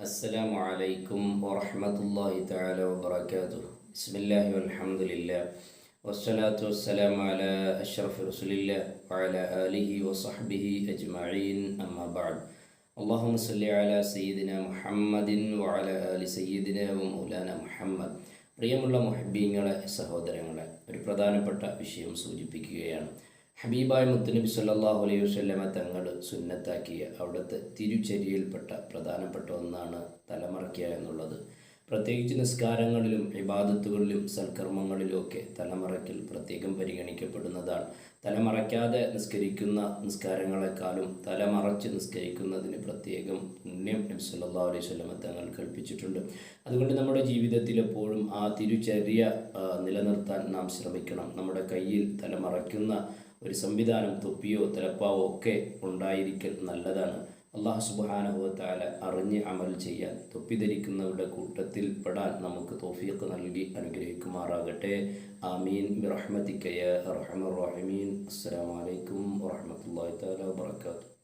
السلام عليكم ورحمة الله تعالى وبركاته بسم الله والحمد لله والصلاة والسلام على أشرف رسول الله وعلى آله وصحبه أجمعين أما بعد اللهم صل على سيدنا محمد وعلى آل سيدنا ومولانا محمد പ്രിയമുള്ള മുഹബീങ്ങളെ സഹോദരങ്ങളെ ഒരു പ്രധാനപ്പെട്ട വിഷയം സൂചിപ്പിക്കുകയാണ് ഹബീബായ മുത്തുനബി സല്ലാഹു അലൈഹി വസല്ലമ തങ്ങൾ സുന്നത്താക്കിയ അവിടുത്തെ തിരുചര്യയിൽപ്പെട്ട പ്രധാനപ്പെട്ട ഒന്നാണ് തലമറയ്ക്കുക എന്നുള്ളത്. പ്രത്യേകിച്ച് നിസ്കാരങ്ങളിലും വിവാദത്തുകളിലും സൽക്കർമ്മങ്ങളിലും ഒക്കെ തലമറയ്ക്കൽ പ്രത്യേകം പരിഗണിക്കപ്പെടുന്നതാണ്. തലമറയ്ക്കാതെ നിസ്കരിക്കുന്ന നിസ്കാരങ്ങളെക്കാളും തലമറച്ച് നിസ്കരിക്കുന്നതിന് പ്രത്യേകം പുണ്യം നബി സല്ലാ അലൈഹി വസല്ലമ തങ്ങൾ കൽപ്പിച്ചിട്ടുണ്ട്. അതുകൊണ്ട് നമ്മുടെ ജീവിതത്തിൽ എപ്പോഴും ആ തിരുചര്യ നിലനിർത്താൻ നാം ശ്രമിക്കണം. നമ്മുടെ കയ്യിൽ തലമറയ്ക്കുന്ന ഒരു സംവിധാനം തൊപ്പിയോ തലപ്പാവോ ഒക്കെ ഉണ്ടായിരിക്കൽ നല്ലതാണ്. അള്ളാഹു സുബാനുഭവത്താല അറിഞ്ഞ് അമൽ ചെയ്യാൻ തൊപ്പി ധരിക്കുന്നവരുടെ കൂട്ടത്തിൽ പെടാൻ നമുക്ക് തോഫീഖ് നൽകി അനുഗ്രഹിക്കുമാറാകട്ടെ. ആമീൻ. ബിറഹ്മത്തിക്കയ റഹീമീൻ. അസ്സലാമു അലൈക്കും വറഹ്മത്തുള്ളാഹി തആല വബറകാതുഹു.